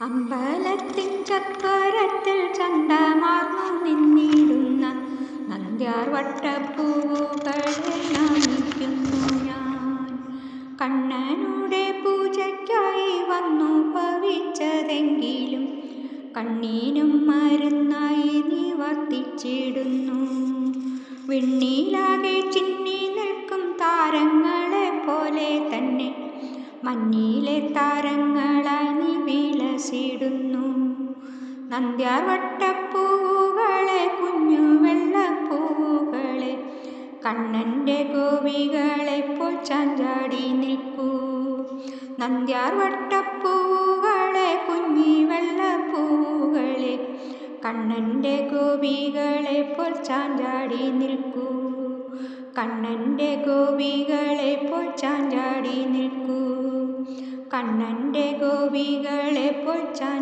അമ്പലത്തിൻ ചണ്ടമാർന്നു നിന്നിടുന്ന നന്ദ്യാർ വട്ടപ്പൂവുകളെ നമിക്കുന്നു ഞാൻ. കണ്ണനുടെ പൂജയ്ക്കായി വന്നു ഭവിച്ചതെങ്കിലും കണ്ണീനും മരുന്നായി നീ വർത്തിച്ചിടുന്നു. വിണ്ണീലാകെ ചിന്നി നിൽക്കും താരങ്ങളെ പോലെ തന്നെ മഞ്ഞിലെ താരങ്ങളായി നീ നന്ദ്യാർ വട്ടപ്പൂവുകളെ കുഞ്ഞു വെള്ളപ്പൂവുകളെ കണ്ണന്റെ ഗോപികളെ പോൽ ചാഞ്ചാടി നിൽക്കൂ. നന്ദ്യാർ വട്ടപ്പൂവുകളെ കുഞ്ഞി വെള്ളപ്പൂവുകളെ കണ്ണന്റെ ഗോപികളെ പോൽ ചാഞ്ചാടി നിൽക്കൂ. കണ്ണന്റെ ഗോപികളെ പോൽ ചാഞ്ചാടി നിൽക്കൂ. കണ്ണന്റെ ഗോപികളെ പോൽ നിൽക്കൂ